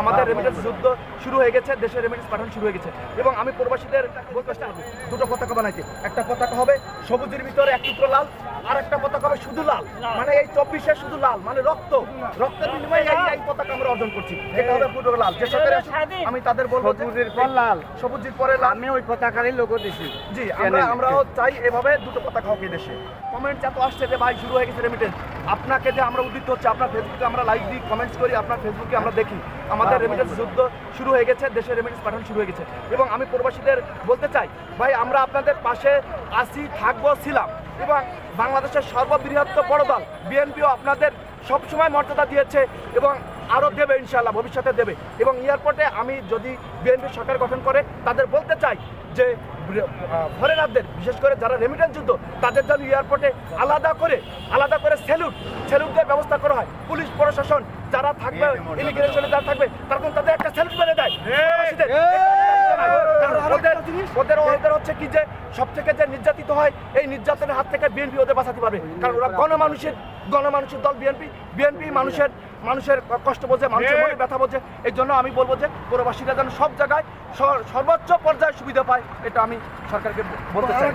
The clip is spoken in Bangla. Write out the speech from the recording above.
আমাদের রেমিটেন্স যুদ্ধ শুরু হয়ে গেছে, দেশের রেমিটেন্স পাঠানো শুরু হয়ে গেছে। এবং আমি প্রবাসীদের দুটো পতাকা বানাইছি একটা পতাকা হবে সবুজের ভিতরে এক টুকরো লাল আর একটা পতাকা হবে শুধু লাল। মানে এই চব্বিশে শুধু লাল মানে রক্ত। রক্তের বিনিময়ে এই এই পতাকা আমরা অর্জন করছি। এটা হবে পুরো লাল। যে সরকারের আমি তাদের বলব সবুজের পর লাল। সবুজের পরে লাল। আমি ওই পতাকারই লোগো দিছি। জি আমরা আমরাও চাই এভাবে দুটো পতাকা হোক এই দেশে কমেন্ট এত আসছে যে ভাই শুরু হয়ে গেছে রেমিটেন্স আপনাকে যে আমরা উদ্দীত হচ্ছে আপনার ফেসবুকে আমরা লাইক দিই কমেন্টস করি আপনার ফেসবুকে আমরা দেখি। আমাদের রেমিটেন্স যুদ্ধ শুরু হয়ে গেছে দেশের রেমিটেন্স পাঠানো শুরু হয়ে গেছে। এবং আমি প্রবাসীদের বলতে চাই ভাই আমরা আপনাদের পাশে আসি থাকব ছিলাম। এবং বাংলাদেশের সর্ববৃহৎ বড় দল বিএনপিও আপনাদের সবসময় মর্যাদা দিয়েছে এবং আরও দেবে ইনশাল্লাহ ভবিষ্যতে দেবে। এবং এয়ারপোর্টে আমি যদি বিএনপি সরকার গঠন করে তাদের বলতে চাই যে ফরেনারদের বিশেষ করে যারা রেমিটেন্স যুদ্ধ তাদের জন্য এয়ারপোর্টে আলাদা করে আলাদা করে স্যালুট স্যালুটের ব্যবস্থা করা হয়। পুলিশ প্রশাসন যারা থাকবে ইমিগ্রেশনে যারা থাকবে তারা তাদের একটা স্যালুট মেরে দেয়। ওদের ওদের হচ্ছে কি যে সব থেকে যে নির্যাতিত হয়, এই নির্যাতনের হাত থেকে বিএনপি ওদের বাঁচাতে পারবে। কারণ ওরা গণমানুষের গণমানুষের দল বিএনপি বিএনপি মানুষের মানুষের কষ্ট বোঝে, মানুষের মনে ব্যথা বোঝে। এই জন্য আমি বলব যে পৌরবাসীরা যেন সব জায়গায় সর- সর্বোচ্চ পর্যায়ে সুবিধা পায়, এটা আমি সরকারকে বলতে চাই।